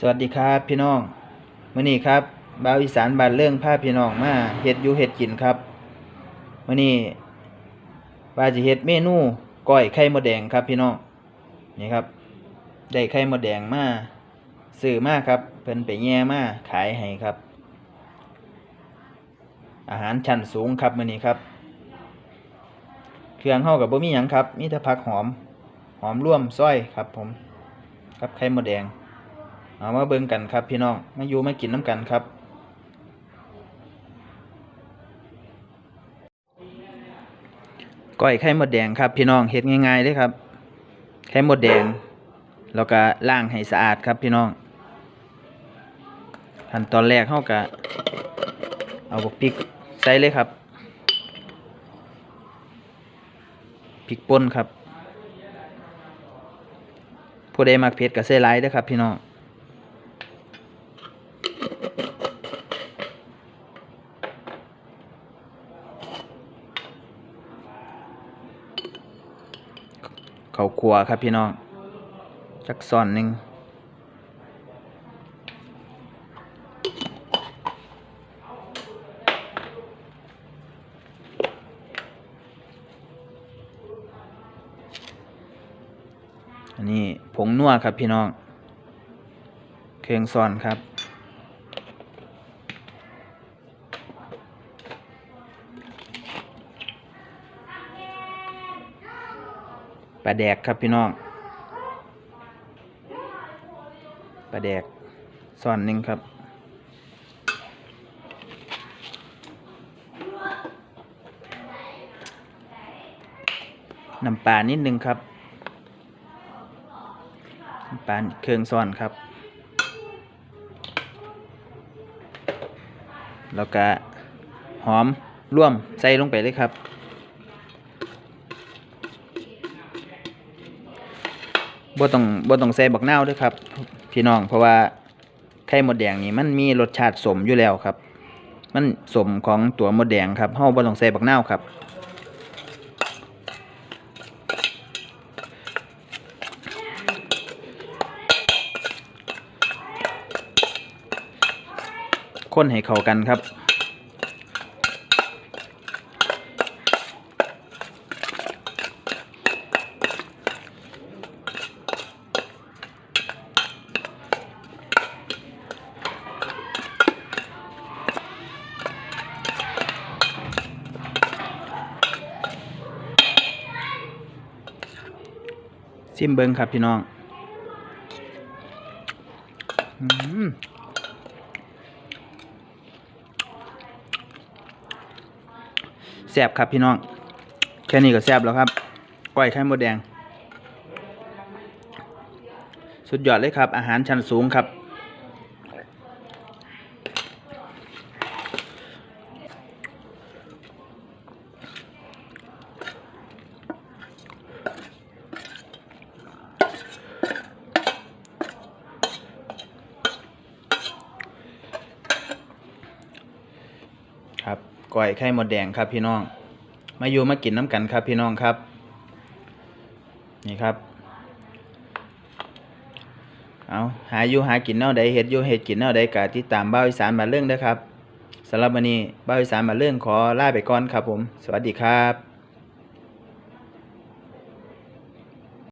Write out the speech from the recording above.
สวัสดีครับพี่น้องมื้อนี้ครับบ่าวอีสานบานเรื่องพาพี่น้องมาเฮ็ดยูเฮ็ดกินครับมื้อนี้ว่าสิเฮ็ดเมนูก้อยไข่มดแดงครับพี่น้องนี่ครับได้ไข่มดแดงมาซื้อมาครับเพิ่นไปแย่มาขายให้ครับ อาหารชั้นสูงครับมื้อนี้ครับ เครื่องเฮากับบ่มีหยังครับมีแต่ผักหอมหอมร่วมซอยครับผมกับไข่มดแดง เอามาเบิ่งกันครับพี่น้องมาอยู่มากินน้ำกันครับ ก้อยไข่หมดแดงครับ พี่น้องเฮ็ดง่ายๆเลยครับ ไข่หมดแดง แล้วก็ล้างให้สะอาดครับพี่น้องขั้นตอนแรกเฮาก็เอาบักพริกใส่เลยครับพริกป่นครับผู้ใดมักเผ็ดก็ใส่หลายเด้อครับพี่น้อง เขาวขัวครับพี่น้องจักซ่อนหนึ่งอันนี้ผงนัวครับพี่น้อง เครื่องซ่อนครับ ปลาแดกครับพี่น้องปลาแดกซ่อนหนึ่งครับน้ำปลานิดนึงครับน้ำปลาเครื่องซ่อนครับ แล้วก็หอมร่วมใส่ลงไปเลยครับ บ่ต้องบ่ต้องใส่บักนาวด้วยครับ พี่น้องเพราะว่าไข่มดแดงนี่มันมีรสชาติสมอยู่แล้วครับ มันสมของตัวมดแดงครับเฮาบ่ต้องใส่บักนาวครับ คนให้เข้ากันครับ ซิมเบิงครับพี่น้องแซ่บครับพี่น้อง แค่นี้ก็แซ่บแล้วครับก้อยไข่มดแดง สุดยอดเลยครับ อาหารชั้นสูงครับ ครับก้อยไข่มดแดงครับพี่น้อง มาอยู่มากินน้ำกันครับพี่น้องครับ นี่ครับ เอาหาอยู่หากินเน่าใดเห็ดอยู่เห็ดกินเน่าใดกะติดตามบ้าอีสานมาเรื่องนะครับสำหรับวันนี้บ้าอีสานมาเรื่องขอลาไปก่อนครับผม สวัสดีครับ